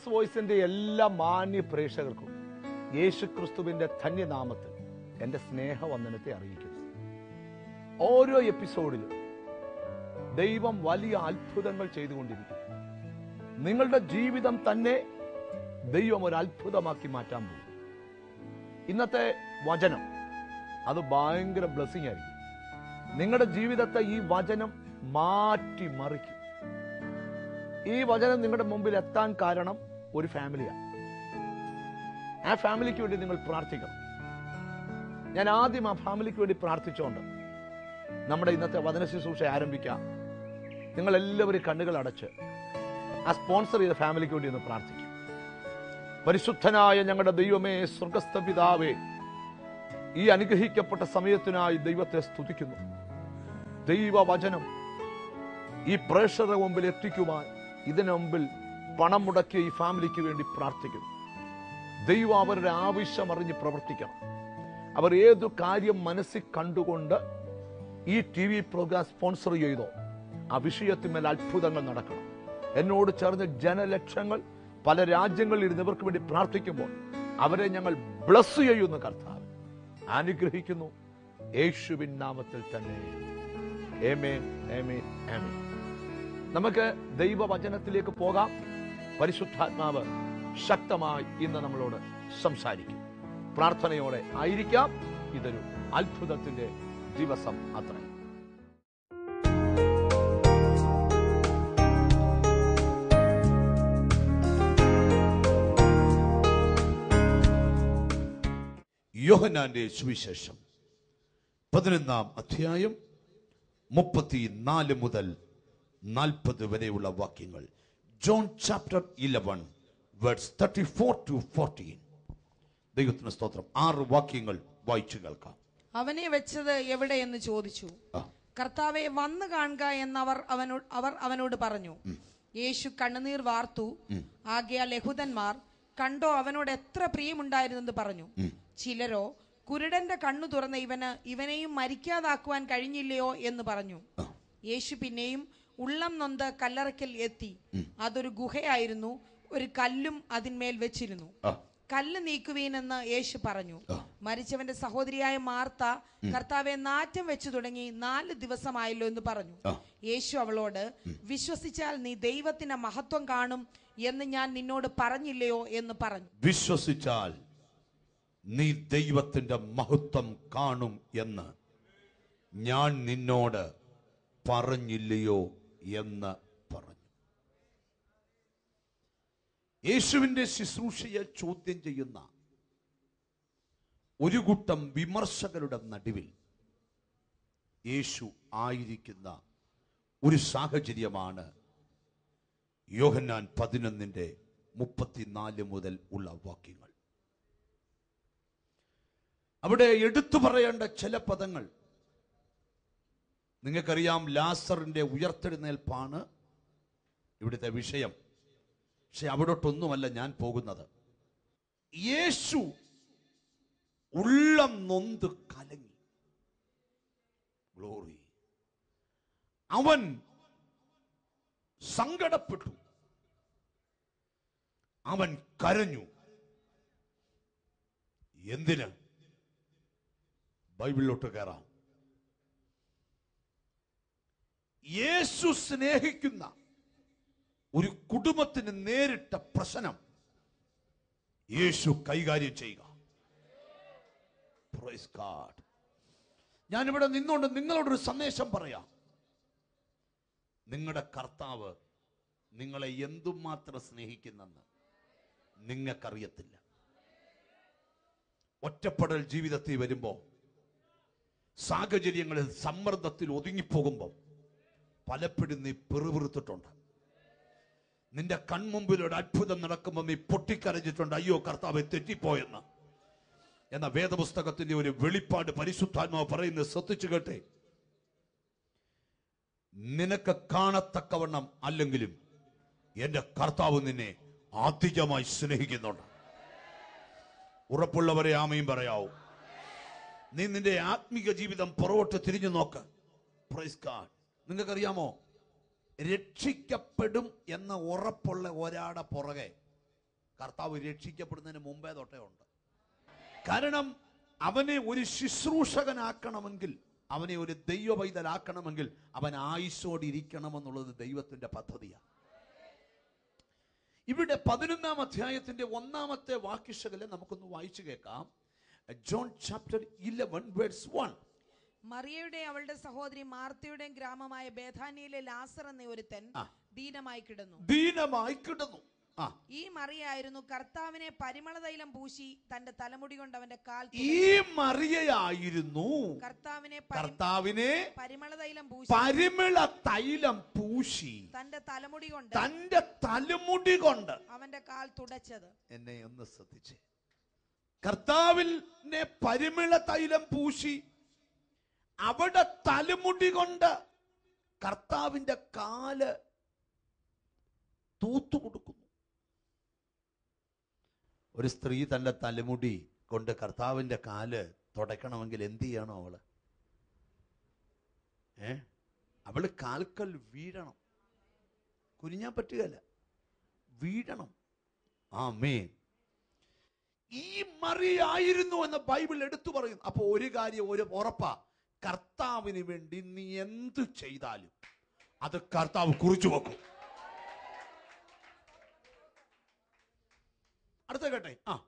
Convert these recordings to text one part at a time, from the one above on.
Jesus വോയിസിന്റെ എല്ലാ മാന്യ പ്രേക്ഷകർക്കും യേശു ക്രിസ്തുവിന്റെ ധന്യനാമത്തിൽ എന്റെ സ്നേഹവന്ദനത്തെ അറിയിക്കുന്നു. ഓരോ എപ്പിസോഡിലും ദൈവം വലിയ അത്ഭുതങ്ങൾ ചെയ്തുകൊണ്ടിരിക്കുന്നു. നിങ്ങളുടെ ജീവിതം തന്നെ ദൈവം ഒരു അത്ഭുതമാക്കി മാറ്റാൻ പോകും ഇന്നത്തെ വചനം അത് ഭയങ്കര ബ്ലെസ്സിങ് ആയിരിക്കും. നിങ്ങളുടെ ജീവിതത്തെ ഈ വചനം മാറ്റിമറിക്കും. ഈ വചനം നിങ്ങളുടെ മുമ്പിൽ എത്താൻ കാരണം ഒരു ഫാമിലിയാണ് ആ ഫാമിലിക്ക് വേണ്ടി നിങ്ങൾ പ്രാർത്ഥിക്കണം. ഞാൻ ആദ്യം ആ ഫാമിലിക്ക് വേണ്ടി പ്രാർത്ഥിച്ചുകൊണ്ട് നമ്മുടെ ഇന്നത്തെ വചന ശുശ്രൂഷ ആരംഭിക്കാം. നിങ്ങൾ എല്ലാവരും കണ്ണുകൾ അടച്ച് ആ സ്പോൺസർ ചെയ്ത ഫാമിലിക്ക് വേണ്ടി ഒന്ന് പ്രാർത്ഥിക്കും. പരിശുദ്ധനായ ഞങ്ങളുടെ ദൈവമേ സ്വർഗസ്ഥ പിതാവേ ഈ അനുഗ്രഹിക്കപ്പെട്ട സമയത്തിനായി ദൈവത്തെ സ്തുതിക്കുന്നു. ദൈവവചനം ഈ പ്രേക്ഷകരുടെ മുമ്പിൽ എത്തിക്കുവാൻ ഇതിനു മുമ്പിൽ പണം മുടക്കി ഈ ഫാമിലിക്ക് വേണ്ടി പ്രാർത്ഥിക്കുന്നു. ദൈവം അവരുടെ ആവശ്യം അറിഞ്ഞ് പ്രവർത്തിക്കണം. അവർ ഏതു കാര്യം മനസ്സിൽ കണ്ടുകൊണ്ട് ഈ ടി വി പ്രോഗ്രാം സ്പോൺസർ ചെയ്തോ ആ വിഷയത്തിന്മേൽ അത്ഭുതങ്ങൾ നടക്കണം. എന്നോട് ചേർന്ന് ജനലക്ഷങ്ങൾ പല രാജ്യങ്ങളിൽ ഇരുന്നവർക്ക് വേണ്ടി പ്രാർത്ഥിക്കുമ്പോൾ അവരെ ഞങ്ങൾ ബ്ലസ് ചെയ്യുന്നു കർത്താവ്. അനുഗ്രഹിക്കുന്നു. യേശുവിൻ നാമത്തിൽ തന്നെ. ഏമേ ഏമേ ഏമേ നമുക്ക് ദൈവവചനത്തിലേക്ക് പോകാം. പരിശുദ്ധാത്മാവ് ശക്തമായി ഇന്ന് നമ്മളോട് സംസാരിക്കും. പ്രാർത്ഥനയോടെ ആയിരിക്കാം. ഇതൊരു അത്ഭുതത്തിന്റെ ദിവസം അത്രേ. യോഹനാന്റെ സുവിശേഷം. പതിനൊന്നാം അധ്യായം മുപ്പത്തിനാല് മുതൽ നാൽപ്പത് വരെയുള്ള വാക്യങ്ങൾ. John chapter eleven words thirty four to fourteen ദൈവത്തിന് സ്തോത്രം. ആറ് വാക്യങ്ങൾ വായിച്ചു കേൾക്കാം. അവനെ വെച്ചത് എവിടെയെന്ന് ചോദിച്ചു. ആ. കർത്താവെ വന്നു കാണുക എന്നവർ അവനോട് അവർ അവനോട് പറഞ്ഞു യേശു കണ്ണുനീർ വാർത്തു. ആകെയാ ലഹുതന്മാർ കണ്ടോ അവനോട് എത്ര പ്രിയമുണ്ടായിരുന്നെന്ന് പറഞ്ഞു. ചിലരോ കുരുടന്റെ കണ്ണു തുറന്ന ഇവന് ഇവനെയും മരിക്കാതാക്കുവാൻ കഴിഞ്ഞില്ലയോ എന്ന് പറഞ്ഞു. യേശു പിന്നെയും ഉള്ളം നൊന്ത് കല്ലറയ്ക്കൽ എത്തി അതൊരു ഗുഹയായിരുന്നു. ഒരു കല്ലും അതിന്മേൽ വെച്ചിരുന്നു. കല്ല് നീക്കുവീനെന്ന് യേശു പറഞ്ഞു. മരിച്ചവന്റെ സഹോദരിയായ മാർത്ത കർത്താവെ നാറ്റം വെച്ചു തുടങ്ങി നാല് ദിവസമായല്ലോ എന്ന് പറഞ്ഞു. യേശു അവളോട് വിശ്വസിച്ചാൽ നീ ദൈവത്തിന്റെ മഹത്വം കാണും എന്ന് ഞാൻ നിന്നോട് പറഞ്ഞില്ലയോ? എന്ന് പറഞ്ഞു. വിശ്വസിച്ചാൽ നീ ദൈവത്തിന്റെ മഹത്വം കാണും എന്ന് ഞാൻ നിന്നോട് പറഞ്ഞില്ലയോ? എന്ന് പറഞ്ഞു. യേശുവിന്റെ ശുശ്രൂഷയെ ചോദ്യം ചെയ്യുന്ന ഒരു കൂട്ടം വിമർശകരുടെ നടുവിൽ യേശു ആയിരിക്കുന്ന ഒരു സാഹചര്യമാണ് യോഹന്നാൻ പതിനൊന്നിന്റെ മുപ്പത്തിനാല് മുതൽ ഉള്ള വാക്യങ്ങൾ. അവിടെ എടുത്തു പറയേണ്ട ചില പദങ്ങൾ നിങ്ങൾക്കറിയാം ലാസറിന്റെ ഉയർത്തെഴുന്നേൽപ്പാണ് ഇവിടുത്തെ വിഷയം. പക്ഷെ അവിടോട്ടൊന്നുമല്ല ഞാൻ പോകുന്നത്. യേശു ഉള്ളം നൊന്ത് കലങ്ങി. ഗ്ലോറി അവൻ സങ്കടപ്പെട്ടു. അവൻ കരഞ്ഞു. എന്തിന്? ബൈബിളിലോട്ട് കയറാം. യേശു സ്നേഹിക്കുന്ന ഒരു കുടുംബത്തിന് നേരിട്ട പ്രശ്നം യേശു കൈകാര്യം ചെയ്യുക. ഞാനിവിടെ നിന്നുകൊണ്ട് നിങ്ങളോടൊരു സന്ദേശം പറയാം. നിങ്ങളുടെ കർത്താവ് നിങ്ങളെ എന്തുമാത്രം സ്നേഹിക്കുന്നെന്ന് നിങ്ങൾക്കറിയത്തില്ല. ഒറ്റപ്പെടൽ ജീവിതത്തിൽ വരുമ്പോൾ സാഹചര്യങ്ങളിൽ സമ്മർദ്ദത്തിൽ ഒതുങ്ങിപ്പോകുമ്പോൾ പലപ്പോഴും നീ പെറുപിറുത്തിട്ടുണ്ട്. നിന്റെ കൺമുമ്പിൽ ഒരു അത്ഭുതം നടക്കുമ്പോൾ നീ പൊട്ടിക്കരഞ്ഞിട്ടുണ്ട്. അയ്യോ കർത്താവ് തെറ്റിപ്പോയെന്ന്. എന്ന വേദപുസ്തകത്തിന്റെ ഒരു വെളിപ്പാട് പരിശുദ്ധാത്മാവ് പറയുന്നത് ശ്രദ്ധിച്ചു കേട്ടെ. നിനക്ക് കാണത്തക്കവണ്ണം അല്ലെങ്കിലും എന്റെ കർത്താവ് നിന്നെ ആധികമായി സ്നേഹിക്കുന്നുണ്ട്. ഉറപ്പുള്ളവരെ ആമയും പറയാവൂ. നീ നിന്റെ ആത്മീക ജീവിതം പുറകോട്ട് തിരിഞ്ഞു നോക്ക്. പ്രൈസ് ഗാഡ് നിങ്ങൾക്കറിയാമോ? രക്ഷിക്കപ്പെടും എന്ന ഉറപ്പുള്ള ഒരാടെ പുറകെ. കർത്താവ് രക്ഷിക്കപ്പെടുന്നതിന് മുമ്പേ തൊട്ടേ ഉണ്ട്. കാരണം അവനെ ഒരു ശുശ്രൂഷകനാക്കണമെങ്കിൽ അവനെ ഒരു ദൈവ പൈതലാക്കണമെങ്കിൽ അവൻ ആയുസോടെ ഇരിക്കണമെന്നുള്ളത് ദൈവത്തിന്റെ പദ്ധതിയാണ്. ഇവിടെ പതിനൊന്നാം അധ്യായത്തിന്റെ ഒന്നാമത്തെ വാക്യശകലെ നമുക്കൊന്ന് വായിച്ചു കേൾക്കാം. John chapter eleven verse one മറിയയുടെ അവളുടെ സഹോദരി മാർത്തയുടെയും ഗ്രാമമായ ബേധാനിയിലെ ലാസർ എന്ന ഒരുത്തൻ ദീനമായി കിടന്നു. ദീനമായി കിടന്നു. ഈ മറിയായിരുന്നു കർത്താവിനെ പരിമള തൈലം പൂശി തന്റെ തലമുടി കൊണ്ട് അവന്റെ കാൽ ഈ മറിയായിരുന്നു കർത്താവിനെ കർത്താവിനെ പരിമള തൈലം പൂശി പരിമള തൈലം പൂശി തന്റെ തലമുടി കൊണ്ട് തന്റെ തലമുടി കൊണ്ട് അവന്റെ കാൽ തുടച്ചത്. എന്നെ ഒന്ന് ശ്രദ്ധിച്ചേ. കർത്താവിനെ പരിമള തൈലം പൂശി അവിടെ തലമുടി കൊണ്ട് കർത്താവിന്റെ കാൽ തൂത്തു കൊടുക്കുന്നു. ഒരു സ്ത്രീ തന്റെ തലമുടി കൊണ്ട് കർത്താവിന്റെ കാൽ തുടയ്ക്കണമെങ്കിൽ എന്ത് ചെയ്യണം അവൾ? ഏ? അവൾ കാൽക്കൽ വീഴണം. കുനിഞ്ഞാൻ പറ്റുകയല്ല. വീഴണം. ആ മേൻ ഈ മറിയായിരുന്നു എന്ന് ബൈബിൾ എടുത്തു പറയുന്നു. അപ്പോൾ ഒരു കാര്യം ഒരു ഉറപ്പാ. കർത്താവിന് വേണ്ടി നീ എന്ത് ചെയ്താലും അത് കർത്താവ് കുറിച്ചു വെക്കും. അടുത്ത കേട്ടെ. ആ.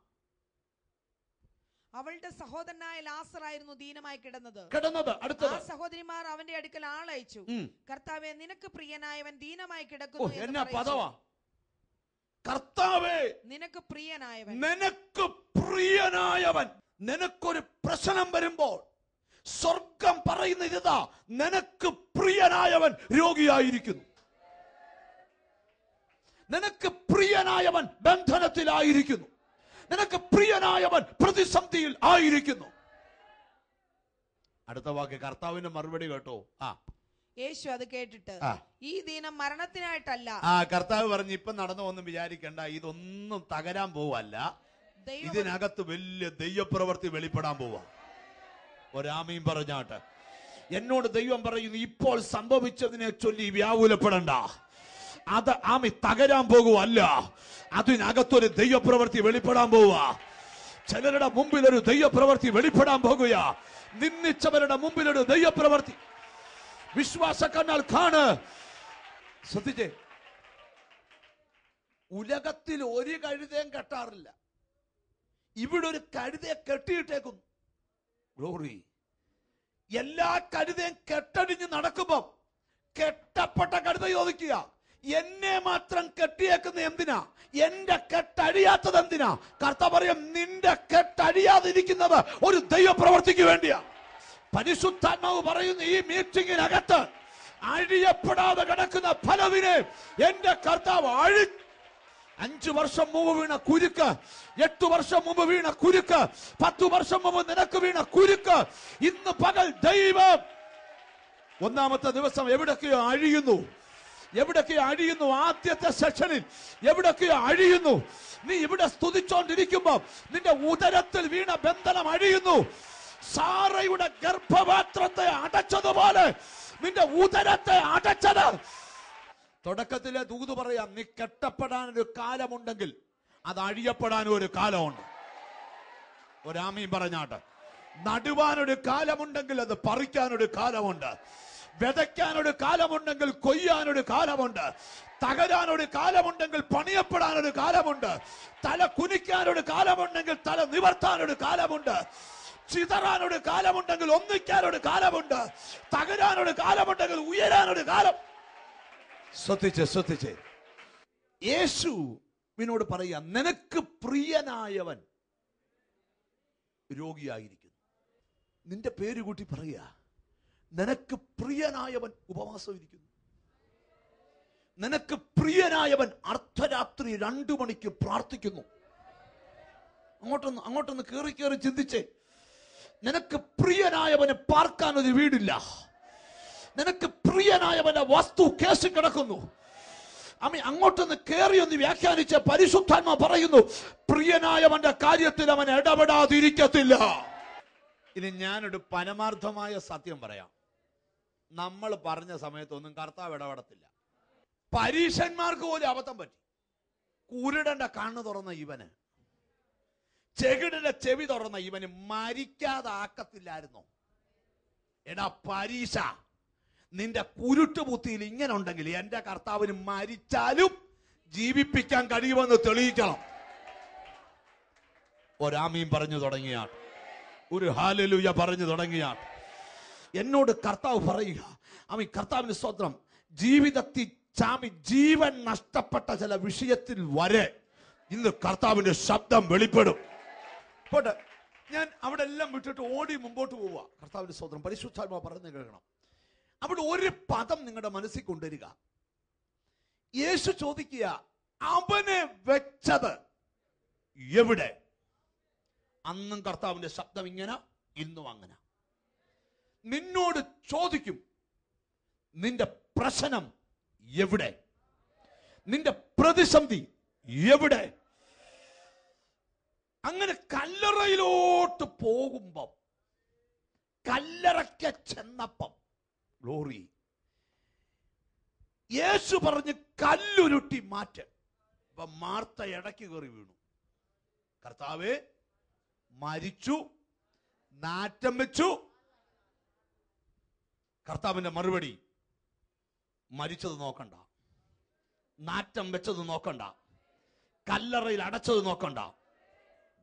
അവളുടെ സഹോദരനായ ലാസർ ആയിരുന്നു ദീനമായി കിടന്നത്. കിടന്നത് ആ സഹോദരിമാർ അവന്റെ അടുക്കൽ ആളയച്ചു. കർത്താവെ നിനക്ക് പ്രിയനായവൻ ദീനമായി കിടക്കുന്നു എന്ന്. പദവാ? കർത്താവേ! നിനക്ക് പ്രിയനായവൻ. നിനക്ക് പ്രിയനായവൻ. നിനക്കൊരു പ്രശ്നം വരുമ്പോൾ സ്വർഗം പറയുന്ന ഇതാ. നിനക്ക് പ്രിയനായവൻ രോഗിയായിരിക്കുന്നു. നിനക്ക് പ്രിയനായവൻ ബന്ധനത്തിലായിരിക്കുന്നു. നിനക്ക് പ്രിയനായവൻ പ്രതിസന്ധിയിൽ ആയിരിക്കുന്നു. അടുത്ത വാക്ക് കർത്താവിന്റെ മറുപടി കേട്ടോ. ആ. യേശു അത് കേട്ടിട്ട് ഈ ദീനം മരണത്തിനായിട്ടല്ല. ആ കർത്താവ് പറഞ്ഞു ഇപ്പൊ നടന്നു ഒന്നും വിചാരിക്കണ്ട. ഇതൊന്നും തകരാൻ പോവല്ല ഇതിനകത്ത് വലിയ ദൈവപ്രവൃത്തി വെളിപ്പെടാൻ പോവാ ഒരാമയും പറഞ്ഞാട്ട്. എന്നോട് ദൈവം പറയുന്നു ഇപ്പോൾ സംഭവിച്ചതിനെ ചൊല്ലി വ്യാകുലപ്പെടണ്ട. അത് ആമി തകരാൻ പോകുവല്ല. അതിനകത്തൊരു ദൈവപ്രവൃത്തി വെളിപ്പെടാൻ പോവുക. ചിലരുടെ മുമ്പിൽ ഒരു ദൈവപ്രവൃത്തി വെളിപ്പെടാൻ പോകുക. നിന്നിച്ചവരുടെ മുമ്പിൽ ഒരു ദൈവപ്രവൃത്തി. വിശ്വാസ കണ്ണാൽ കാണ്. ശ്രദ്ധിച്ചേ. ഉലകത്തിൽ ഒരു കഴുതയും കെട്ടാറില്ല. ഇവിടെ ഒരു കഴുതയെ കെട്ടിയിട്ടേക്കുന്നു. ഗ്ലോറി എല്ലാ കഴുതയും കെട്ടടിഞ്ഞ് നടക്കുമ്പം കെട്ടപ്പെട്ട കഴുത ചോദിക്കുക. എന്നെ മാത്രം കെട്ടിയേക്കുന്ന എന്തിനാ? എന്റെ കെട്ടഴിയാത്തത് എന്തിനാ? കർത്ത പറയും നിന്റെ കെട്ടഴിയാതിരിക്കുന്നത് ഒരു ദൈവപ്രവർത്തിക്ക് വേണ്ടിയാ. പരിശുദ്ധാത്മാവ് പറയുന്ന ഈ മീറ്റിംഗിനകത്ത് അഴിയപ്പെടാതെ കിടക്കുന്ന ഫലവിനെ എന്റെ കർത്താവ് അഴി അഞ്ചു വർഷം മുമ്പ് വീണ കുരുക്ക് എട്ടു വർഷം മുമ്പ് വീണ കുരുക്ക് പത്തു വർഷം മുമ്പ് നിനക്ക് വീണ കുരുക്ക് ഇന്ന് പകൽ ദൈവം ഒന്നാമത്തെ ദിവസം എവിടൊക്കെയോ അഴിയുന്നു. എവിടൊക്കെയോ അഴിയുന്നു ആദ്യത്തെ സെഷനിൽ. എവിടൊക്കെയോ അഴിയുന്നു. നീ ഇവിടെ സ്തുതിച്ചോണ്ടിരിക്കുമ്പോ നിന്റെ ഉദരത്തിൽ വീണ ബന്ധനം അഴിയുന്നു. സാറയുടെ ഗർഭപാത്രത്തെ അടച്ചതുപോലെ നിന്റെ ഉദരത്തെ അടച്ചത് തുടക്കത്തിലെ ദൂത് പറയാം നീ കെട്ടപ്പെടാൻ ഒരു കാലമുണ്ടെങ്കിൽ അത് അഴിയപ്പെടാനും ഒരു കാലമുണ്ട്. ഒരാമീൻ പറഞ്ഞാട്ട് നടുവാനൊരു കാലമുണ്ടെങ്കിൽ അത് പറിക്കാനൊരു കാലമുണ്ട്. വിതയ്ക്കാനൊരു കാലമുണ്ടെങ്കിൽ കൊയ്യാനൊരു കാലമുണ്ട്. തകരാനൊരു കാലമുണ്ടെങ്കിൽ പണിയപ്പെടാനൊരു കാലമുണ്ട്. തല കുനിക്കാനൊരു കാലമുണ്ടെങ്കിൽ തല നിവർത്താനൊരു കാലമുണ്ട്. ചിതറാനൊരു കാലമുണ്ടെങ്കിൽ ഒന്നിക്കാനൊരു കാലമുണ്ട്. തകരാനൊരു കാലമുണ്ടെങ്കിൽ ഉയരാനൊരു കാലം ശ്രദ്ധിച്ച് ശ്രദ്ധിച്ച്. യേശുവിനോട് പറയുക നിനക്ക് പ്രിയനായവൻ രോഗിയായിരിക്കുന്നു. നിന്റെ പേര് കൂട്ടി പറയുക നിനക്ക് പ്രിയനായവൻ ഉപവാസം ഇരിക്കുന്നു നിനക്ക് പ്രിയനായവൻ അർദ്ധരാത്രി രണ്ടു മണിക്ക് പ്രാർത്ഥിക്കുന്നു. അങ്ങോട്ടൊന്ന് അങ്ങോട്ടൊന്ന് കയറി കയറി ചിന്തിച്ചേ നിനക്ക് പ്രിയനായവനെ പാർക്കാൻ ഒരു വീടില്ല. നിനക്ക് പ്രിയനായവന്റെ വസ്തു കേസ് കിടക്കുന്നു. അമ്മ അങ്ങോട്ടൊന്ന് കയറി ഒന്ന് വ്യാഖ്യാനിച്ച പരിശുദ്ധാത്മ പറയുന്നു പ്രിയനായവന്റെ കാര്യത്തിൽ അവൻ ഇടപെടാതിരിക്കത്തില്ല. ഇനി ഞാനൊരു പരമാർത്ഥമായ സത്യം പറയാം. നമ്മൾ പറഞ്ഞ സമയത്തൊന്നും കർത്താവ് ഇടപെടത്തില്ല. പരീക്ഷന്മാർക്ക് പോലും അബദ്ധം പറ്റി. കുരുടന്റെ കണ്ണ് തുറന്ന ഇവന്. ചെകിടന്റെ ചെവി തുറന്ന ഇവന് മരിക്കാതാക്കത്തില്ലായിരുന്നോ എടാ പരീക്ഷ നിന്റെ കുരുട്ട് ബുദ്ധിയിൽ ഇങ്ങനെ ഉണ്ടെങ്കിൽ എന്റെ കർത്താവിന് മരിച്ചാലും ജീവിപ്പിക്കാൻ കഴിയുമെന്ന് തെളിയിക്കണം. ഒരാമീൻ പറഞ്ഞു തുടങ്ങിയാൽ. ഒരു ഹാലലൂയ പറഞ്ഞു തുടങ്ങിയാൽ. എന്നോട് കർത്താവ് പറയുക അവൻ കർത്താവിന് സ്വത്രം ജീവിതത്തിൽ ചാമി ജീവൻ നഷ്ടപ്പെട്ട ചില വിഷയത്തിൽ വരെ ഇന്ന് കർത്താവിന്റെ ശബ്ദം വെളിപ്പെടും. പോട്ടെ ഞാൻ അവിടെ എല്ലാം വിട്ടിട്ട് ഓടി മുമ്പോട്ട് പോവുക കർത്താവിന്റെ സ്വന്തം പരിശുദ്ധാത്മാ പറഞ്ഞു കേൾക്കണം. അവിടെ ഒരു പദം നിങ്ങളുടെ മനസ്സിൽ കൊണ്ടുവരിക. യേശു ചോദിക്കുക അവനെ വെച്ചത് എവിടെ? അന്നും കർത്താവിന്റെ ശബ്ദം ഇങ്ങനെ ഇന്നും അങ്ങനെ. നിന്നോട് ചോദിക്കും നിന്റെ പ്രശ്നം എവിടെ? നിന്റെ പ്രതിസന്ധി എവിടെ? അങ്ങനെ കല്ലറയിലോട്ട് പോകുമ്പം കല്ലറയ്ക്ക് ചെന്നപ്പം ഗ്ലോറി യേശു പറഞ്ഞ് കല്ലുരുട്ടി മാറ്റ. അപ്പൊ മാർത്ത ഇടയ്ക്ക് കയറി വീണു. കർത്താവ് മരിച്ചു നാറ്റം വെച്ചു. കർത്താവിന്റെ മറുപടി മരിച്ചത് നോക്കണ്ട. നാറ്റം വെച്ചത് നോക്കണ്ട. കല്ലറയിൽ അടച്ചത് നോക്കണ്ട.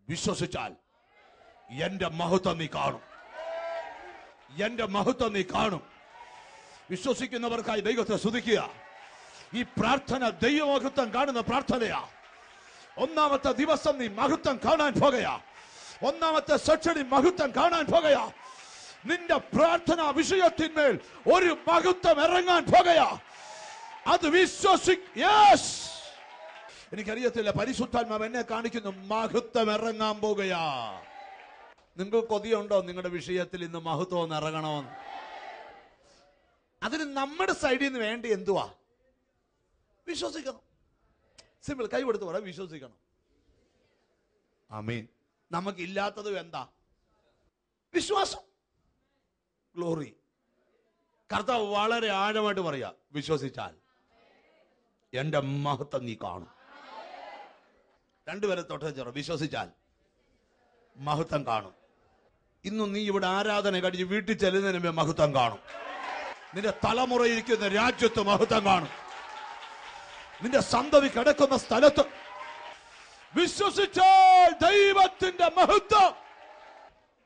വിശ്വസിച്ചാൽ എന്റെ മഹത്വം നീ കാണും. എന്റെ മഹത്വം നീ കാണും. വിശ്വസിക്കുന്നവർക്കായി ദൈവത്തെ സ്തുതിക്കുക. ഈ പ്രാർത്ഥന ദൈവമഹത്വം കാണുന്ന പ്രാർത്ഥനയാ. ഒന്നാമത്തെ ദിവസം നീ മഹത്വം കാണാൻ പോകയാ ഒന്നാമത്തെ സെക്ഷനിൽ മഹത്വം കാണാൻ പോകയാ നിന്റെ പ്രാർത്ഥന വിഷയത്തിന്മേൽ ഒരു മഹത്വം ഇറങ്ങാൻ പോകയാ അത് വിശ്വസി യെസ് എനിക്കറിയത്തില്ല പരിശുദ്ധാത്മാവ് എന്നെ കാണിക്കുന്നു മഹത്വം ഇറങ്ങാൻ പോകുകയാ. നിങ്ങൾക്ക് കൊതിയുണ്ടോ? നിങ്ങളുടെ വിഷയത്തിൽ ഇന്ന് മഹത്വം ഇറങ്ങണമെന്ന്. അതിന് നമ്മുടെ സൈഡിൽ നിന്ന് വേണ്ടി എന്തുവാ? വിശ്വസിക്കണം. സിമ്പിൾ കൈ കൊടുത്ത് പറയാം വിശ്വസിക്കണം. അമീൻ നമുക്കില്ലാത്തതും എന്താ? വിശ്വാസം. ഗ്ലോറി കർത്താവ് വളരെ ആഴമായിട്ട് പറയാ വിശ്വസിച്ചാൽ എന്റെ മഹത്വം നീ കാണും. രണ്ടുപേരെ തൊട്ട ചെറു വിശ്വസിച്ചാൽ മഹത്വം കാണും. ഇന്നും നീ ഇവിടെ ആരാധന കഴിഞ്ഞ് വീട്ടിൽ ചെല്ലുന്നതിന് മഹത്വം കാണും. നിന്റെ തലമുറയിരിക്കുന്ന രാജ്യത്ത് മഹത്വം കാണും. നിന്റെ സന്തതി കിടക്കുന്ന സ്ഥലത്ത് വിശ്വസിച്ചാൽ ദൈവത്തിന്റെ മഹത്വം.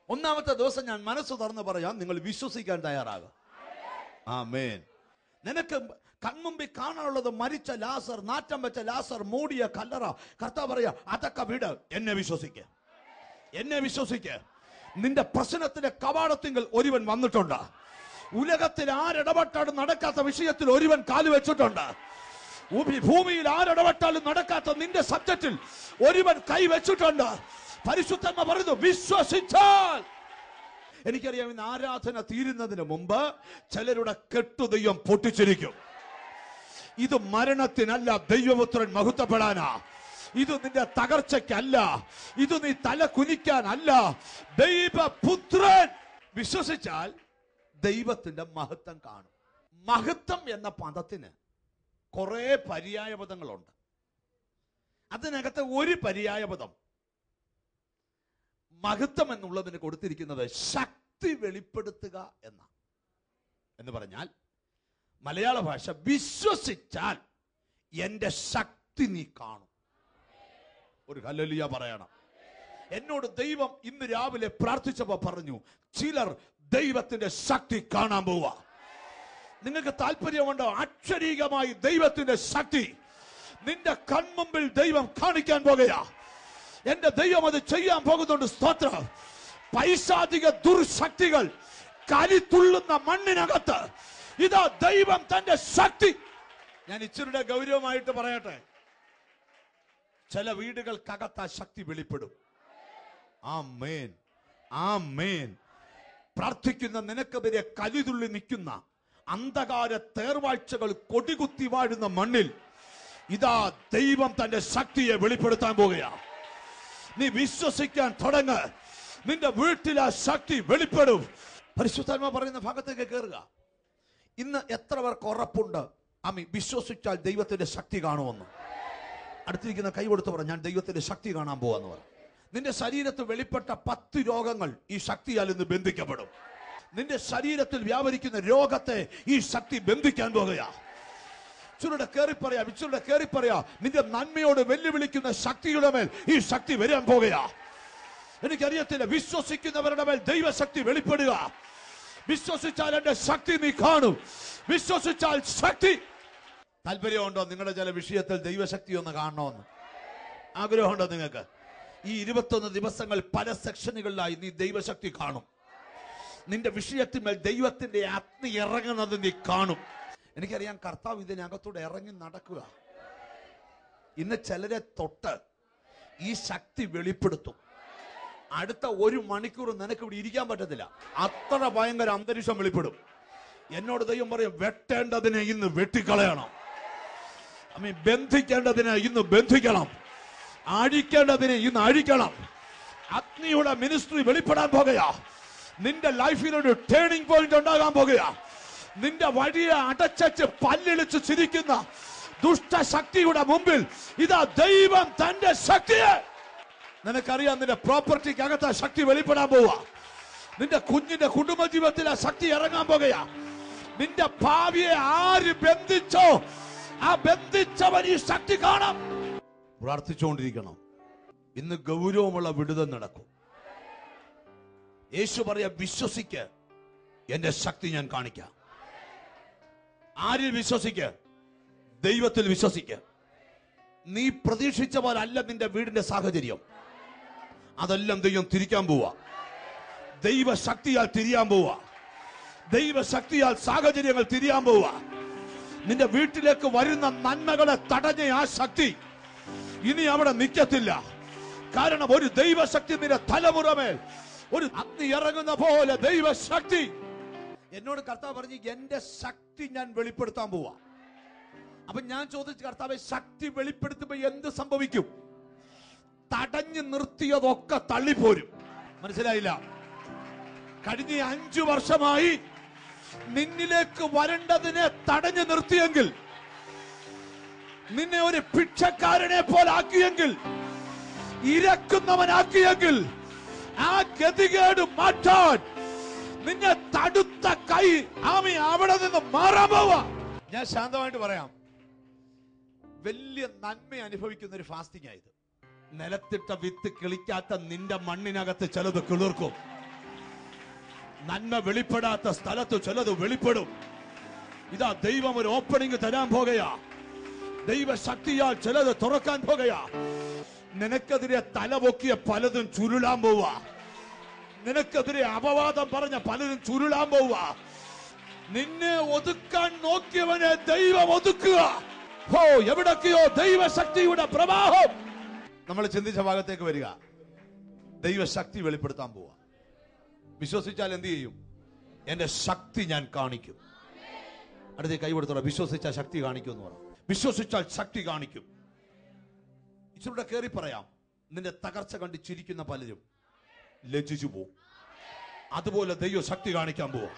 ഒന്നാമത്തെ ദിവസം ഞാൻ മനസ്സ് തുറന്ന് പറയാം നിങ്ങൾ വിശ്വസിക്കാൻ തയ്യാറാകും. ആ മേൻ നിനക്ക് കൺമുമ്പിൽ കാണാനുള്ളത് മരിച്ച ലാസർ നാറ്റം വെച്ച ലാസർ മൂടിയ കല്ലറ. കർത്താവ് പറയാ അതൊക്കെ വിട് എന്നെ വിശ്വസിക്ക. എന്നെ വിശ്വസിക്ക. നിന്റെ പ്രശ്നത്തിന്റെ കവാടത്തിങ്കിൽ ഒരുവൻ വന്നിട്ടുണ്ട്. ഉലകത്തിൽ ആരിടപെട്ടാലും നടക്കാത്ത വിഷയത്തിൽ ഒരുവൻ കാലു വെച്ചിട്ടുണ്ട്. ഭൂമിയിൽ ആരിടപെട്ടാലും നടക്കാത്ത നിന്റെ സബ്ജക്റ്റിൽ ഒരുവൻ കൈ വെച്ചിട്ടുണ്ട്. പരിശുദ്ധമ്മ പറയുന്നു വിശ്വസിച്ചാൽ. എനിക്കറിയാം ഇന്ന് ആരാധന തീരുന്നതിന് മുമ്പ് ചിലരുടെ കെട്ടു ദൈവം പൊട്ടിച്ചിരിക്കും. ഇത് മരണത്തിനല്ല ദൈവപുത്രൻ മഹത്വപ്പെടാനാ. ഇത് നിന്റെ തകർച്ചയ്ക്കല്ല. ഇത് നീ തല കുനിക്കാനല്ല. ദൈവപുത്രൻ വിശ്വസിച്ചാൽ ദൈവത്തിന്റെ മഹത്വം കാണും. മഹത്വം എന്ന പദത്തിന് കുറേ പര്യായ പദങ്ങളുണ്ട്. അതിനകത്ത് ഒരു പര്യായ പദം മഹത്വം എന്നുള്ളതിന് കൊടുത്തിരിക്കുന്നത് ശക്തി വെളിപ്പെടുത്തുക എന്ന. എന്ന് പറഞ്ഞാൽ മലയാള ഭാഷ വിശ്വസിച്ചാൽ എന്റെ ശക്തി നീ കാണും. ഒരു ഹലലിയ പറയണം. എന്നോട് ദൈവം ഇന്ന് രാവിലെ പ്രാർത്ഥിച്ചപ്പോൾ പറഞ്ഞു ചിലർ ദൈവത്തിന്റെ ശക്തി കാണാൻ പോവുക. നിങ്ങൾക്ക് താല്പര്യമുണ്ടോ? അക്ഷരീകമായി ദൈവത്തിന്റെ ശക്തി. നിന്റെ കൺമുമ്പിൽ ദൈവം കാണിക്കാൻ പോകുകയാ എന്റെ ദൈവം അത് ചെയ്യാൻ പോകുന്നുണ്ട്. സ്തോത്രം. പൈശാചിക ദുർശക്തികൾ കലിത്തുള്ളുന്ന മണ്ണിനകത്ത്. ഇതാ ദൈവം തന്റെ ശക്തി. ഞാൻ ഇച്ചിരിയുടെ ഗൗരവമായിട്ട് പറയട്ടെ. ചില വീടുകൾക്കകത്ത് ആ ശക്തി വെളിപ്പെടും. ആ മേൻ ആ മേൻ പ്രാർത്ഥിക്കുന്ന നിനക്കെതിരെ കലിതുള്ളി നിൽക്കുന്ന അന്ധകാര തേർവാഴ്ചകൾ കൊടികുത്തി വാഴുന്ന മണ്ണിൽ ഇതാ ദൈവം തന്റെ ശക്തിയെ വെളിപ്പെടുത്താൻ പോവുകയാണ് നീ വിശ്വസിക്കാൻ തുടങ്ങ്. നിന്റെ വീട്ടിൽ ആ ശക്തി വെളിപ്പെടും. പരിശുദ്ധാത്മ പറയുന്ന ഭാഗത്തേക്ക് കയറുക ഇന്ന് എത്ര പേർക്ക് ഉറപ്പുണ്ട്? അമ്മി വിശ്വസിച്ചാൽ ദൈവത്തിന്റെ ശക്തി കാണുമെന്ന്. അടുത്തിരിക്കുന്ന കൈ കൊടുത്ത് പറഞ്ഞു ഞാൻ ദൈവത്തിന്റെ ശക്തി കാണാൻ പോവാന്ന് പറ. നിന്റെ ശരീരത്തിൽ വെളിപ്പെട്ട പത്ത് രോഗങ്ങൾ ഈ ശക്തിയാൽ ഇന്ന് ബന്ധിക്കപ്പെടും. നിന്റെ ശരീരത്തിൽ വ്യാപരിക്കുന്ന രോഗത്തെ ഈ ശക്തി ബന്ധിക്കാൻ പോകുകയാ. ഇച്ചിരുടെ കയറി പറയാ ഇച്ചിരുടെ കയറി പറയാ നിന്റെ നന്മയോട് വെല്ലുവിളിക്കുന്ന ശക്തിയുടെ മേൽ ഈ ശക്തി വരാൻ പോകുകയാ. എനിക്കറിയത്തില്ല വിശ്വസിക്കുന്നവരുടെ മേൽ ദൈവശക്തി വെളിപ്പെടുക. വിശ്വസിച്ചാൽ എന്റെ ശക്തി നീ കാണും. വിശ്വസിച്ചാൽ ശക്തി. താല്പര്യമുണ്ടോ നിങ്ങളുടെ ചില വിഷയത്തിൽ ദൈവശക്തി ഒന്ന് കാണണമെന്ന് ആഗ്രഹമുണ്ടോ നിങ്ങൾക്ക്? ഈ ഇരുപത്തൊന്ന് ദിവസങ്ങൾ പല സെക്ഷനുകളിലായി നീ ദൈവശക്തി കാണും. നിന്റെ വിഷയത്തിന്മേൽ ദൈവത്തിന്റെ അഗ്നി ഇറങ്ങുന്നത് നീ കാണും. എനിക്കറിയാം കർത്താവ് ഇതിനകത്തൂടെ ഇറങ്ങി നടക്കുക. ഇന്ന് ചിലരെ തൊട്ട് ഈ ശക്തി വെളിപ്പെടുത്തും. അടുത്ത ഒരു മണിക്കൂർ നിനക്ക് ഇവിടെ ഇരിക്കാൻ പറ്റത്തില്ല. അത്ര ഭയങ്കര അന്തരീക്ഷം വെളിപ്പെടും. എന്നോട് ദൈവം പറയും വെട്ടേണ്ടതിനെ ഇന്ന് വെട്ടിക്കളയണം. ബന്ധിക്കേണ്ടതിനെ ഇന്ന് ബന്ധിക്കണം. അഴിക്കേണ്ടതിനെ ഇന്ന് അഴിക്കണം അഗ്നിയുടെ മിനിസ്ട്രി വെളിപ്പെടാൻ പോകുകയാ. നിന്റെ ലൈഫിൽ ഒരു ടേണിംഗ് പോയിന്റ് ഉണ്ടാകാൻ പോകുകയാ. നിന്റെ വഴിയെ അടച്ചു പല്ലിളിച്ച് ചിരിക്കുന്ന ദുഷ്ടശക്തിയുടെ മുമ്പിൽ ഇതാ ദൈവം തന്റെ ശക്തിയെ. നിനക്കറിയാം നിന്റെ പ്രോപ്പർട്ടിക്ക് അകത്ത് ശക്തി വെളിപ്പെടാൻ പോവാ. നിന്റെ കുഞ്ഞിന്റെ കുടുംബജീവിതത്തിൽ ആ ശക്തി ഇറങ്ങാൻ പോകുകയാ. നിന്റെ ഭാവിയെ ആര് ബന്ധിച്ചോ ആ ബന്ധിച്ചവൻ ഈ ശക്തി കാണാം. പ്രാർത്ഥിച്ചുകൊണ്ടിരിക്കണം. ഇന്ന് ഗൗരവമുള്ള വിടുതൽ നടക്കും. യേശു പറയാ വിശ്വസിക്ക്. എന്റെ ശക്തി ഞാൻ കാണിക്കാം. ആരിൽ വിശ്വസിക്ക്? ദൈവത്തിൽ വിശ്വസിക്ക്. നീ പ്രതീക്ഷിച്ച പോലെ നിന്റെ വീടിന്റെ സാഹചര്യം. അതെല്ലാം ദൈവം തിരിക്കാൻ പോവാ. ദൈവശക്തിയാൽ തിരിയാൻ പോവാ. ദൈവശക്തിയാൽ സാഹചര്യങ്ങൾ തിരിയാൻ പോവാ. നിന്റെ വീട്ടിലേക്ക് വരുന്ന നന്മകളെ തടഞ്ഞ ആ ശക്തി ഇനി അവിടെ നിൽക്കത്തില്ല കാരണം ഒരു ദൈവശക്തി നിന്റെ തലമുറമേൽ. ഒരു അഗ്നി ഇറങ്ങുന്ന പോലെ ദൈവശക്തി. എന്നോട് കർത്താവ് പറഞ്ഞു എന്റെ ശക്തി ഞാൻ വെളിപ്പെടുത്താൻ പോവാ. അപ്പൊ ഞാൻ ചോദിച്ചു കർത്താവെ ശക്തി വെളിപ്പെടുത്തുമ്പോ എന്ത് സംഭവിക്കും? തടഞ്ഞു നിർത്തിയതൊക്കെ തള്ളിപ്പോരും. മനസ്സിലായില്ല? കഴിഞ്ഞ അഞ്ചു വർഷമായി നിന്നിലേക്ക് വരേണ്ടതിനെ തടഞ്ഞു നിർത്തിയെങ്കിൽ നിന്നെ ഒരു ഭിക്ഷക്കാരനെ പോലാക്കിയെങ്കിൽ ഇരക്കുന്നവനാക്കിയെങ്കിൽ ആ ഗതികേട് മാറ്റാൻ നിന്നെ തടുത്ത കൈ ആമി അവിടെ നിന്ന് മാറാൻ പോവാ. ഞാൻ ശാന്തമായിട്ട് പറയാം. വലിയ നന്മ അനുഭവിക്കുന്ന ഒരു ഫാസ്റ്റിംഗ് ആയത് നിലത്തിട്ട വിത്ത് കിളിക്കാത്ത നിന്റെ മണ്ണിനകത്ത് ചിലത് കിളിർക്കും. നന്മ വെളിപ്പെടാത്ത സ്ഥലത്ത് ചിലത് വെളിപ്പെടും. ഇതാ ദൈവം ഒരു ഓപ്പണിംഗ് തരാൻ പോകുകയാ. ദൈവശക്തിയാൽ ചിലത് തുറക്കാൻ പോകയാ നിനക്കെതിരെ തലപൊക്കിയ പലതും ചുരുളാൻ പോവാ നിനക്കെതിരെ അപവാദം പറഞ്ഞ പലരും ചുരുളാൻ പോവാ നിന്നെ ഒതുക്കാൻ നോക്കിയവനെ ദൈവം ഒതുക്കുക. ഹോ എവിടൊക്കെയോ ദൈവശക്തിയുടെ പ്രവാഹം. നമ്മൾ ചിന്തിച്ച ഭാഗത്തേക്ക് വരിക. ദൈവശക്തി വെളിപ്പെടുത്താൻ പോവാ വിശ്വസിച്ചാൽ എന്ത് ചെയ്യും? എന്റെ ശക്തി ഞാൻ കാണിക്കും. അടുത്ത കൈ കൊടുത്തോളാം. വിശ്വസിച്ചാൽ ശക്തി കാണിക്കും എന്ന് പറഞ്ഞു വിശ്വസിച്ചാൽ ശക്തി കാണിക്കും. ഇച്ചിലൂടെ കയറി പറയാം. നിന്റെ തകർച്ച കണ്ട് ചിരിക്കുന്ന പലരും ലജ്ജിച്ചു പോവും. അതുപോലെ ദൈവം ശക്തി കാണിക്കാൻ പോവാ.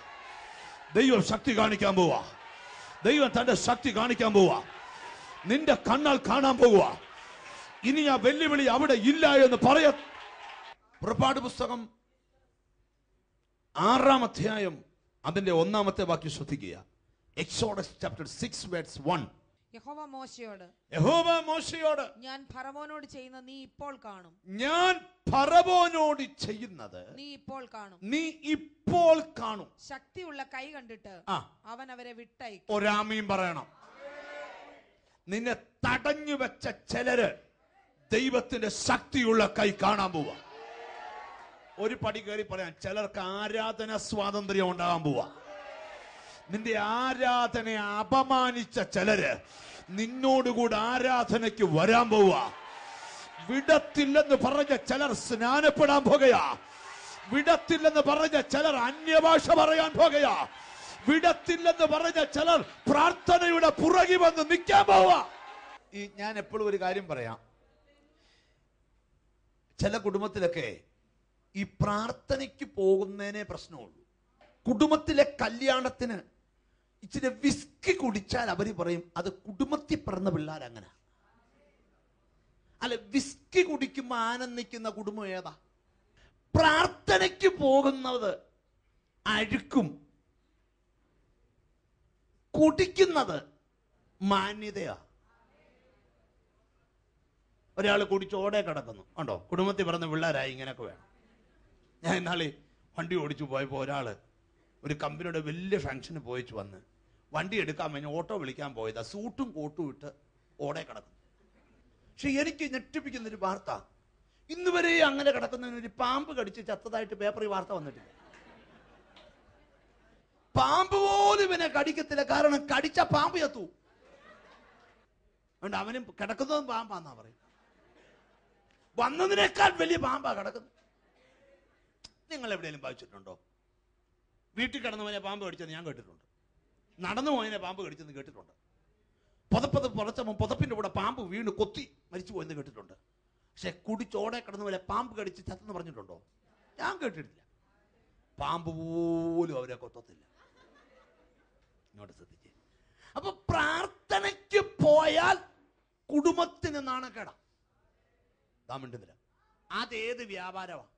ദൈവം ശക്തി കാണിക്കാൻ പോവാ. ദൈവം തന്റെ ശക്തി കാണിക്കാൻ പോവാ. നിന്റെ കണ്ണാൽ കാണാൻ പോവുക ഇനി ആ വെല്ലുവിളി അവിടെ ഇല്ല എന്ന് പറയ പുറപ്പാട് പുസ്തകം ആറാം അധ്യായം അതിന്റെ ഒന്നാമത്തെ വാക്യം ശ്രദ്ധിക്കുക. Exodus chapter six words one യഹോവ മോശയോട് യഹോവ മോശയോട് ഞാൻ ഫറവോനോട് ചെയ്യുന്ന നീ ഇപ്പോൾ കാണും. ഞാൻ ഫറവോനോട് ചെയ്യുന്നത് നീ ഇപ്പോൾ കാണും. നീ ഇപ്പോൾ കാണും. ശക്തിയുള്ള കൈ കണ്ടിട്ട് അവൻ അവരെ വിട്ടയക്കും. ഒരാമയും പറയണം. നിന്നെ തടഞ്ഞു വെച്ച ചിലര് ദൈവത്തിന്റെ ശക്തിയുള്ള കൈ കാണാൻ പോവാ. ഒരു പടി കയറി പറയാം ചിലർക്ക് ആരാധന സ്വാതന്ത്ര്യം ഉണ്ടാകാൻ പോവാ. നിന്റെ ആരാധനയെ അപമാനിച്ച ചിലര് നിന്നോടുകൂടെ ആരാധനയ്ക്ക് വരാൻ പോവുക വിടത്തില്ലെന്ന് പറഞ്ഞ ചിലർ സ്നാനപ്പെടാൻ പോകയാ വിടത്തില്ലെന്ന് പറഞ്ഞ ചിലർ അന്യഭാഷ പറയാൻ പോകയാ വിടത്തില്ലെന്ന് പറഞ്ഞ ചിലർ പ്രാർത്ഥനയുടെ പുറകി വന്ന് നിൽക്കാൻ പോവാ. ഈ ഞാൻ എപ്പോഴും ഒരു കാര്യം പറയാം. ചില കുടുംബത്തിലൊക്കെ ഈ പ്രാർത്ഥനയ്ക്ക് പോകുന്നതിനെ പ്രശ്നമുള്ളൂ. കുടുംബത്തിലെ കല്യാണത്തിന് ഇച്ചിരി വിസ്കി കുടിച്ചാൽ അവർ പറയും അത് കുടുംബത്തിൽ പിറന്ന പിള്ളേർ അങ്ങനെ. അല്ല വിസ്കി കുടിക്കുമ്പോൾ ആനന്ദിക്കുന്ന കുടുംബം ഏതാ? പ്രാർത്ഥനയ്ക്ക് പോകുന്നത് അഴുക്കും. കുടിക്കുന്നത് മാന്യതയാ. ഒരാൾ കുടിച്ചോടെ കിടക്കുന്നു. ഉണ്ടോ കുടുംബത്തിൽ പറഞ്ഞ പിള്ളേരായി ഇങ്ങനെയൊക്കെ വേണം. ഞാൻ ഇന്നാളെ വണ്ടി ഓടിച്ചു പോയപ്പോൾ ഒരാൾ ഒരു കമ്പനിയുടെ വലിയ ഫംഗ്ഷന് പോയിച്ചു വന്ന് വണ്ടി എടുക്കാൻ വേണ്ടി ഓട്ടോ വിളിക്കാൻ പോയതാ. സൂട്ടും കോട്ടും ഇട്ട് ഓടെ കിടക്കുന്നു. പക്ഷെ എനിക്ക് ഞെട്ടിപ്പിക്കുന്ന ഒരു വാർത്ത. ഇന്ന് വരെ അങ്ങനെ കിടക്കുന്നതിന് ഒരു പാമ്പ് കടിച്ച് ചത്തതായിട്ട് പേപ്പറിൽ വാർത്ത വന്നിട്ടില്ല. പാമ്പ് പോലും ഇവനെ കടിക്കത്തില്ല. കാരണം കടിച്ച പാമ്പ് ചത്തു. അതുകൊണ്ട് അവനും കിടക്കുന്നതും പാമ്പാന്നാ പറയും വന്നതിനേക്കാൾ വലിയ പാമ്പാ കിടക്കുന്നത്. നിങ്ങൾ എവിടെയെങ്കിലും വായിച്ചിട്ടുണ്ടോ? വീട്ടിൽ കിടന്നവനെ പാമ്പ് കടിച്ചത് ഞാൻ കേട്ടിട്ടുണ്ട്. നടന്നു പോയതിനെ പാമ്പ് കടിച്ചെന്ന് കേട്ടിട്ടുണ്ട്. പുതപ്പത് പുറച്ചപ്പോൾ പുതപ്പിന്റെ കൂടെ പാമ്പ് വീണ് കൊത്തി മരിച്ചു പോയെന്ന് കേട്ടിട്ടുണ്ട്. പക്ഷെ കുടിച്ചോടെ കിടന്നവരെ പാമ്പ് കടിച്ച് ചത്തെന്ന് പറഞ്ഞിട്ടുണ്ടോ? ഞാൻ കേട്ടിട്ടില്ല. പാമ്പ് പോലും അവരെ കൊത്തത്തില്ല. ഇങ്ങോട്ട് ശ്രദ്ധിച്ച്. അപ്പൊ പ്രാർത്ഥനയ്ക്ക് പോയാൽ കുടുംബത്തിന് നാണക്കേടാ. താൻ മിണ്ടുന്നില്ല. അതേത് വ്യാപാരമാണ്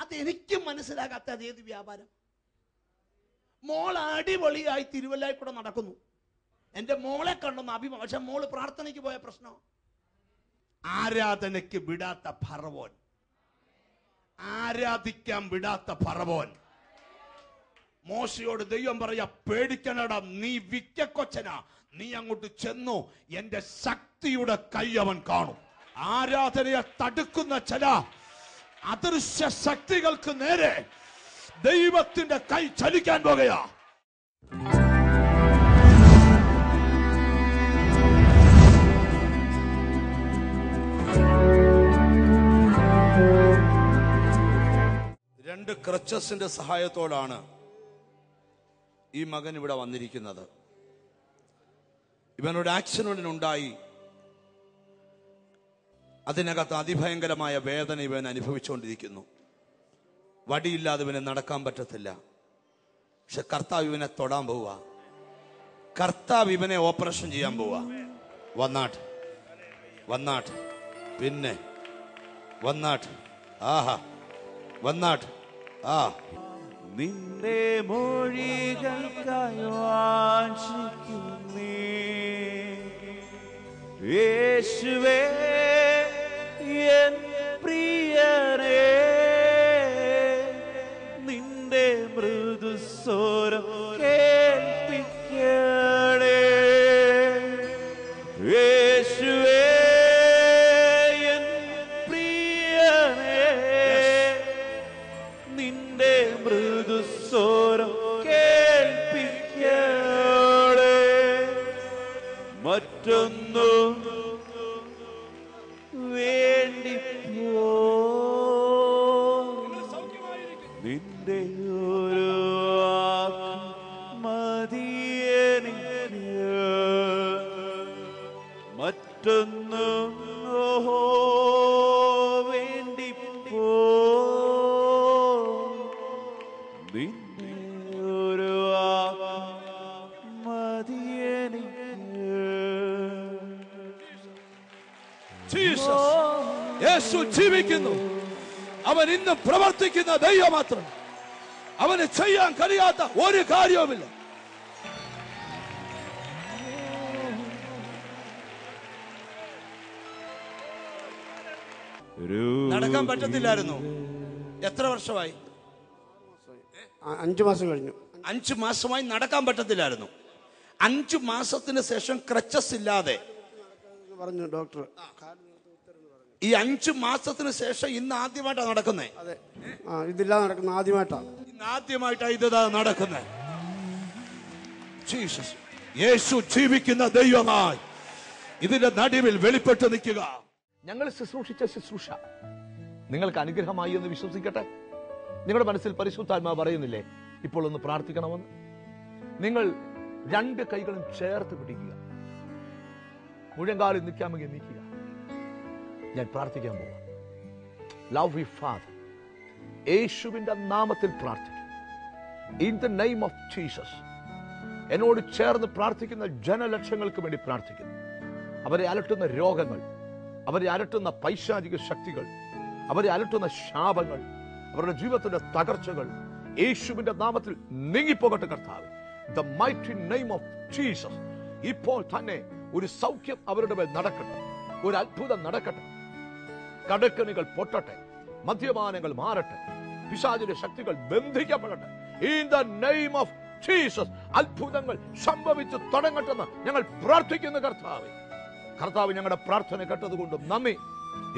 അതെനിക്ക് മനസ്സിലാകാത്ത അതേത് വ്യാപാരം? മോൾ അടിപൊളിയായി തിരുവല്ലായി കൂടെ നടക്കുന്നു. എന്റെ മോളെ കണ്ടെന്ന് അഭിമാനം പക്ഷെ മോൾ പ്രാർത്ഥനയ്ക്ക് പോയ പ്രശ്നം? ആരാധനയ്ക്ക് വിടാത്ത ഫറവോൻ. ആരാധിക്കാൻ വിടാത്ത ഫറവോൻ. മോശയോട് ദൈവം പറയാ പേടിക്കണടാ നീ വിക്കക്കൊച്ചനാ നീ അങ്ങോട്ട് ചെന്നു എന്റെ ശക്തിയുടെ കൈ അവൻ കാണും. ആരാധനയെ തടുക്കുന്ന ചില അദൃശ്യ ശക്തികൾക്ക് നേരെ ദൈവത്തിന്റെ കൈ ചലിക്കാൻ പോകുകയാ. രണ്ട് ക്രച്ചസിന്റെ സഹായത്തോടാണ് ഈ മകൻ ഇവിടെ വന്നിരിക്കുന്നത്. ഇവനൊരു ആക്സിഡന്റ് ഉണ്ടായി അതിനകത്ത് അതിഭയങ്കരമായ വേദന ഇവൻ അനുഭവിച്ചുകൊണ്ടിരിക്കുന്നു. വടിയില്ലാതെ നടക്കാൻ പറ്റത്തില്ല. പക്ഷെ കർത്താവ് ഇവനെ തൊടാൻ പോവുക. കർത്താവ് ഇവനെ ഓപ്പറേഷൻ ചെയ്യാൻ പോവുക. വന്നാട്ട്. വന്നാട്ട്. പിന്നെ. വന്നാട്ട്. ആഹാ. വന്നാട്ട്. ആ. നിന്റെ വാഞ്ചിക്കുന്നേ യേശുവേ എൻ പ്രിയനേ. soro ജീവിക്കുന്നു അവൻ ഇന്നും പ്രവർത്തിക്കുന്ന ദൈവം മാത്രം. അവന് ചെയ്യാൻ കഴിയാത്ത ഒരു കാര്യവുമില്ല. നടക്കാൻ പറ്റത്തില്ലായിരുന്നു. എത്ര വർഷമായി? അഞ്ചു മാസം കഴിഞ്ഞു. അഞ്ചു മാസമായി നടക്കാൻ പറ്റത്തില്ലായിരുന്നു. അഞ്ചു മാസത്തിന് ശേഷം ക്രച്ചസ് ഇല്ലാതെ. പറഞ്ഞു ഡോക്ടർ. ഈ അഞ്ചു മാസത്തിന് ശേഷം ഇന്ന് ആദ്യമായിട്ടാണ് നടക്കുന്നത് അതെ. ആ ഇതില്ല നടക്കുന്ന ആദ്യമായിട്ടാണ്. ഇന്ന് ആദ്യമായിട്ടാണ് ഇത് നടക്കുന്നത് ജീസസ് യേശു ജീവിക്കുന്ന ദൈവമായി. ഇതിന്റെ നടുവിൽ വെളിപ്പെട്ട് നിൽക്കുക. ഞങ്ങൾ ശുശ്രൂഷിച്ച ശുശ്രൂഷ. നിങ്ങൾക്ക് അനുഗ്രഹമായി എന്ന് വിശ്വസിക്കട്ടെ? നിങ്ങളുടെ മനസ്സിൽ പരിശുദ്ധാത്മാ പറയുന്നില്ലേ? ഇപ്പോൾ ഒന്ന് പ്രാർത്ഥിക്കണമെന്ന്. നിങ്ങൾ രണ്ട് കൈകളും ചേർത്ത് പിടിക്കുക. മുഴങ്കാലിൽ നിൽക്കാമെങ്കിൽ നിൽക്കുക ഞാൻ പ്രാർത്ഥിക്കാൻ പോവാം. ലവ് യു ഫാദർ യേശുവിന്റെ നാമത്തിൽ പ്രാർത്ഥിക്കും. In the name of Jesus എന്നോട് ചേർന്ന് പ്രാർത്ഥിക്കുന്ന ജനലക്ഷങ്ങൾക്ക് വേണ്ടി പ്രാർത്ഥിക്കുന്നു. അവരെ അലട്ടുന്ന രോഗങ്ങൾ അവരെ അലട്ടുന്ന പൈശാചിക ശക്തികൾ അവരെ അലട്ടുന്ന ശാപങ്ങൾ അവരുടെ ജീവിതത്തിന്റെ തകർച്ചകൾ യേശുവിന്റെ നാമത്തിൽ നീങ്ങിപ്പോകട്ടെ കർത്താവ്. The mighty name of Jesus ഇപ്പോൾ തന്നെ ഒരു സൗഖ്യം അവരുടെ മേൽ നടക്കട്ടെ. ഒരു അത്ഭുതം നടക്കട്ടെ. കടക്കണികൾ പൊട്ടട്ടെ മദ്യപാനങ്ങൾ മാറട്ടെ പിശാചിന്റെ ശക്തികൾ ബന്ധിക്കപ്പെടട്ടെ. In the name of Jesus അത്ഭുതങ്ങൾ സംഭവിച്ചു തുടങ്ങട്ടെന്ന് ഞങ്ങൾ പ്രാർത്ഥിക്കുന്ന കർത്താവ്. കർത്താവ് ഞങ്ങളുടെ പ്രാർത്ഥന കേട്ടതുകൊണ്ട് നന്ദി.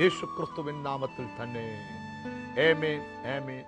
യേശു ക്രിസ്തുവിൻ നാമത്തിൽ തന്നെ. Amen amen